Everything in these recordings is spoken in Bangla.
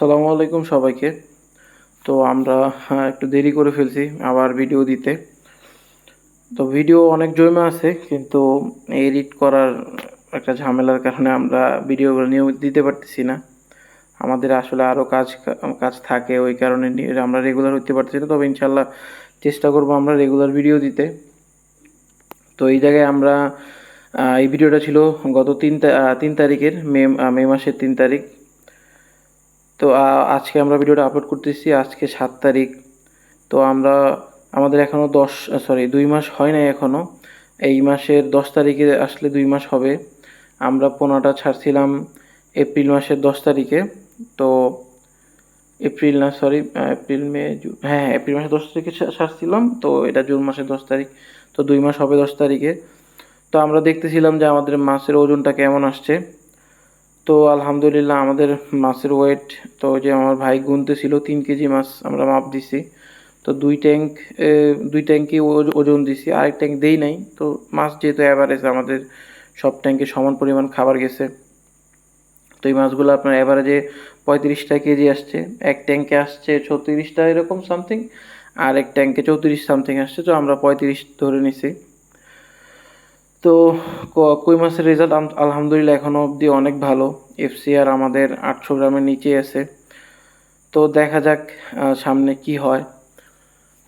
সালামু আলাইকুম সবাইকে। তো আমরা হ্যাঁ, একটু দেরি করে ফেলছি আবার ভিডিও দিতে। তো ভিডিও অনেক জমে আছে কিন্তু এডিট করার একটা ঝামেলার কারণে আমরা ভিডিওগুলো নিয়মিত দিতে পারতেছি না। আমাদের আসলে আরও কাজ কাজ থাকে ওই কারণে আমরা রেগুলার হতে পারতেছি না। তবে ইনশাল্লাহ চেষ্টা করব আমরা রেগুলার ভিডিও দিতে। তো এই জায়গায় আমরা এই ভিডিওটা ছিল গত তিন তিন তারিখের মে মে মাসের তিন তারিখ। তো আজকে আমরা ভিডিওটা আপলোড করতেছি, আজকে সাত তারিখ। তো আমরা, আমাদের এখনও দশ সরি দুই মাস হয় নাই এখনও এই মাসের দশ তারিখে আসলে দুই মাস হবে। আমরা পোনাটা ছাড়ছিলাম এপ্রিল মাসের দশ তারিখে। তো, এপ্রিল না সরি এপ্রিল, মে জুন হ্যাঁ হ্যাঁ এপ্রিল মাসের দশ তারিখে ছাড়ছিলাম। তো, এটা জুন মাসের দশ তারিখ। তো দুই মাস হবে দশ তারিখে। তো আমরা দেখতেছিলাম যে আমাদের মাছের ওজনটা কেমন আসছে। তো আলহামদুলিল্লাহ আমাদের মাছের ওয়েট তো যে আমার ভাই গুনতেছিল তিন কেজি মাছ আমরা মাপ দিছি। তো দুই ট্যাঙ্ক দুই ট্যাঙ্কই ওজ- ওজন দিছি, আরেক ট্যাঙ্ক দেই নাই। তো মাছ যেহেতু অ্যাভারেজ আমাদের সব ট্যাঙ্কে সমান পরিমাণ খাবার গেছে। তো এই মাছগুলো আপনার অ্যাভারেজে পঁয়ত্রিশটা কেজি আসছে। এক ট্যাঙ্কে আসছে ছত্রিশটা এরকম সামথিং আর এক ট্যাঙ্কে চৌত্রিশ সামথিং আসছে। তো আমরা পঁয়ত্রিশ ধরে নিছি। তো কই মাছের রেজাল্ট আলহামদুলিল্লাহ এখনও অবধি অনেক ভালো। এফসিআর আমাদের আটশো গ্রামের নিচে আছে। তো দেখা যাক সামনে কি হয়।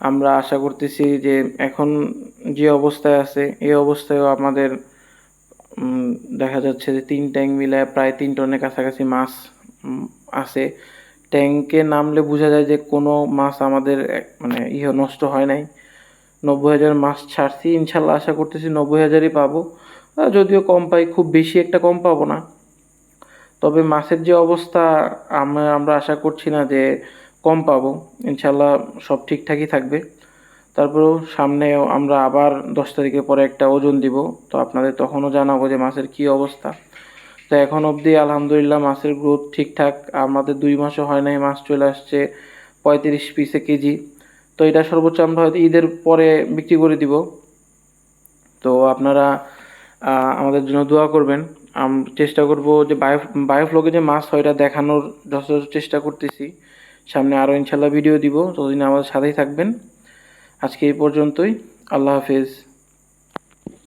আমরা আশা করতেছি যে এখন যে অবস্থায় আছে, এই অবস্থায়ও আমাদের দেখা যাচ্ছে যে তিন ট্যাঙ্ক মিলায় প্রায় তিন টনের কাছাকাছি মাছ আছে। ট্যাঙ্কে নামলে বোঝা যায় যে কোনো মাছ আমাদের মানে ইয়ে নষ্ট হয় নাই। নব্বই হাজার মাছ ছাড়ছি, ইনশাল্লাহ আশা করতেছি নব্বই হাজারই পাবো। যদিও কম পাই, খুব বেশি একটা কম পাবো না। তবে মাছের যে অবস্থা আমরা আমরা আশা করছি না যে কম পাবো। ইনশাল্লাহ সব ঠিকঠাকই থাকবে। তারপরেও সামনে আমরা আবার দশ তারিখের পরে একটা ওজন দিব। তো আপনাদের তখনও জানাব যে মাছের কি অবস্থা। তো এখন অবধি আলহামদুলিল্লাহ মাছের গ্রোথ ঠিকঠাক। আমাদের দুই মাসও হয় নাই মাছ চলে আসছে পঁয়ত্রিশ পিসে কেজি। তো এটা সর্বোচ্চ আমরা হয়তো ঈদের পরে বিক্রি করে দিব। তো আপনারা আমাদের জন্য দোয়া করবেন। চেষ্টা করব যে বায়ো বায়োফ্লগে যে মাছ হয় এটা দেখানোর যথাযথ চেষ্টা করতেছি। সামনে আরও ইনশাল্লাহ ভিডিও দিব। ততদিন আমাদের সাথেই থাকবেন। আজকে এই পর্যন্তই। আল্লাহ হাফেজ।